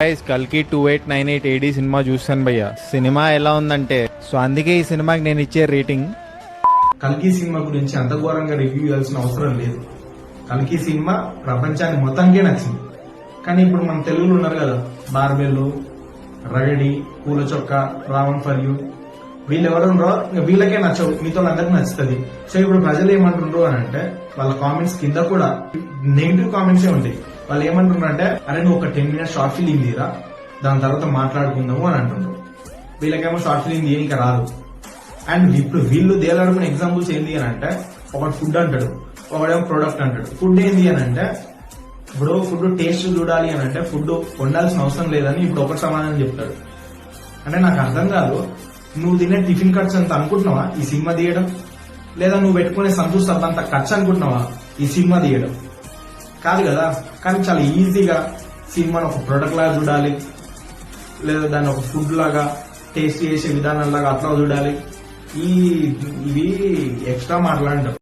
Guys కల్కి two eight nine eight AD cinema చూస్తాను భయ్య. సినిమా ఎలా ఉందంటే సో అందుకే ఈ సినిమాకి నేను ఇచ్చే రేటింగ్. కల్కి సినిమా గురించి అంత ఘోరంగా రివ్యూ చేయాల్సిన అవసరం లేదు. కల్కి సినిమా ప్రపంచానికి మొత్తానికే నచ్చింది. కానీ ఇప్పుడు మన తెలుగులో ఉన్నారు కదా బార్బెల్లు రగడి పూల చొక్క రావణ్ ఫర్ యూ వీళ్ళు వీళ్ళకే నచ్చవు మీతో అందరికి నచ్చుతుంది. సో ఇప్పుడు ప్రజలు ఏమంటుండ్రు అని అంటే వాళ్ళ కామెంట్స్ కింద కూడా నెగిటివ్ కామెంట్సే ఉంటాయి. వాళ్ళు ఏమంటున్నారు అంటే అరే నువ్వు ఒక టెన్ మినిట్స్ షార్ట్ ఫిలిం తీరా? దాని తర్వాత మాట్లాడుకుందాము అని అంటున్నారు. వీళ్ళకేమో షార్ట్ ఫిలిం తీయక రాదు. అండ్ ఇప్పుడు వీళ్ళు దేలాడుకునే ఎగ్జాంపుల్స్ ఏంటి అని అంటే ఒకటి ఫుడ్ అంటాడు ఒకడేమో ప్రొడక్ట్ అంటాడు. ఫుడ్ ఏంటి అని అంటే ఇప్పుడు ఫుడ్ టేస్ట్ చూడాలి అని అంటే ఫుడ్ వండాల్సిన అవసరం లేదని ఇప్పుడు ఒకటి సమాధానం చెప్తాడు. అంటే నాకు అర్థం కాదు నువ్వు తినే టిఫిన్ ఖర్చు అంత అనుకుంటున్నావా? ఈ సినిమా తీయడం? లేదా నువ్వు పెట్టుకునే సంతూర్ అంత ఖర్చు అనుకుంటున్నావా? ఈ సినిమా తీయడం? కాదు కదా? కానీ చాలా ఈజీగా సినిమాను ఒక ప్రొడక్ట్ లాగా చూడాలి. లేదా దాన్ని ఒక ఫుడ్ లాగా టేస్ట్ చేసే విధానం లాగా అట్లా చూడాలి. ఈ ఇవి ఎక్స్ట్రా మాట్లాడటం